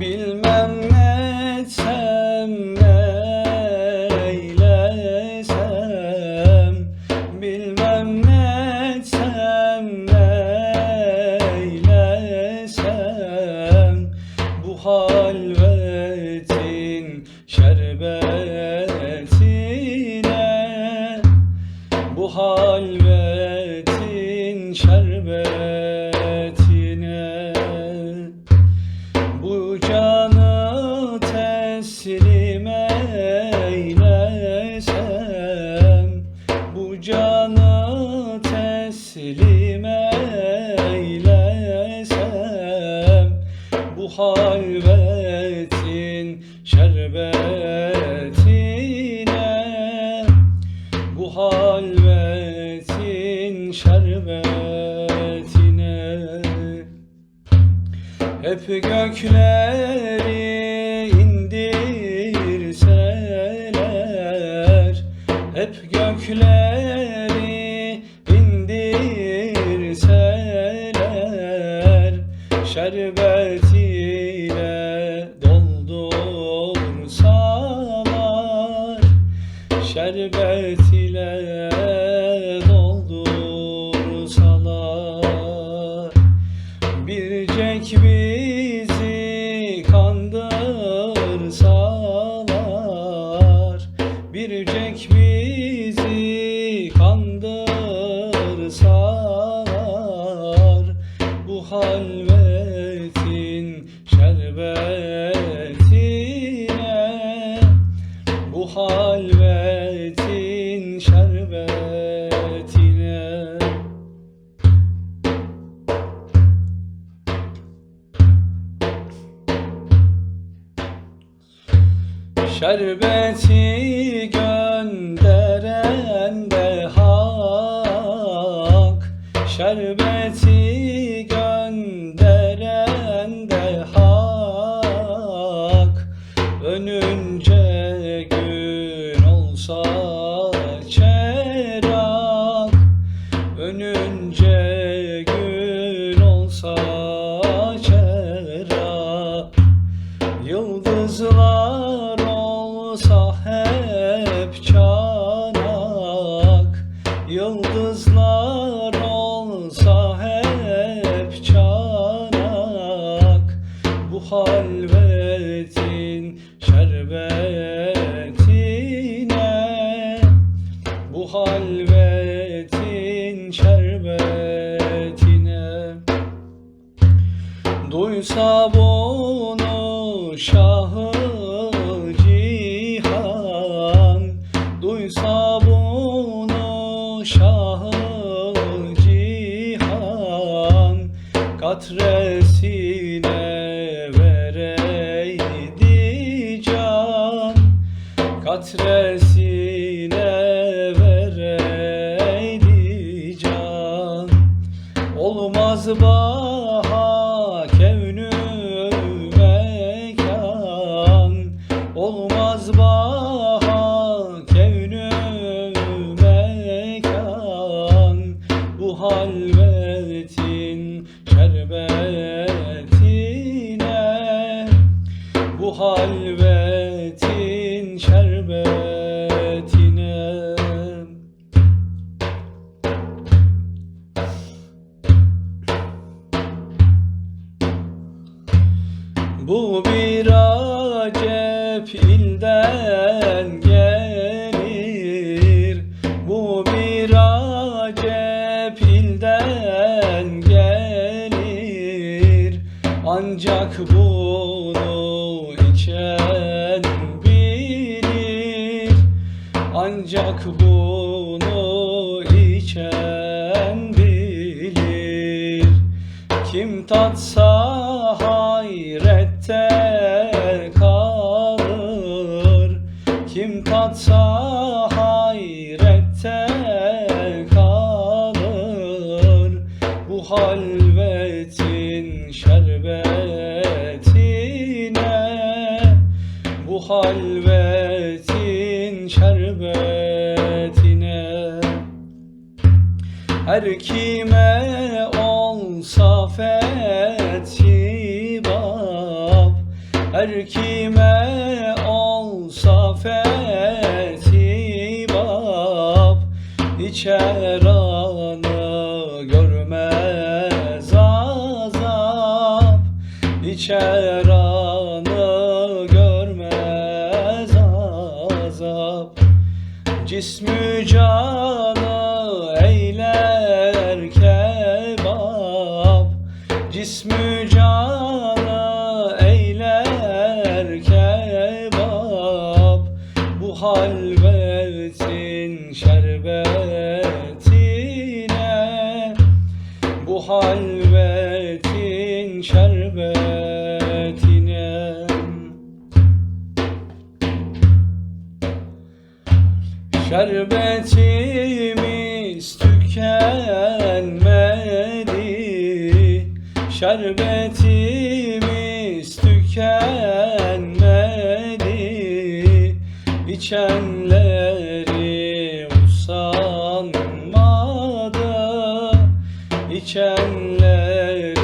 Bilmem teslim eylesem Bu halvetin şerbetine bu halvetin şerbetine Hep gökleri Şerbet ile doldursalar Bircek bizi kandırsalar Bircek bizi kandırsalar Bu halvetin şerbetine Şerbeti gönderen de hak. Şerbeti gönderen de hak. Önünce gün olsa çerak Önünce gün olsa çerak Yıldızlar Bu halvetin şerbetine Bu halvetin şerbetine Duysa bunu şahı cihan. Duysa bunu şahı cihan. Katresine Olmaz baha kevnü mekan Olmaz baha kevnü mekan Bu halvetin şerbetine Bu halvetin şerbetine bir acep ilden gelir. Bu bir acep ilden gelir. Ancak bunu içen bilir. Ancak bunu içen bilir. Kim tatsa hayrette halvetin şerbetine Bu halvetin şerbetine. Her kime olsa fethi bab Her kime olsa fethi bab İçer Cismü canı eyler kebap. Cismü canı eyler kebap. Bu halvetin şerbetine Bu halvetin şerbetine Şerbetimiz tükenmedi. Şerbetimiz tükenmedi. İçenleri usanmadı. İçenleri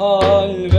halvetin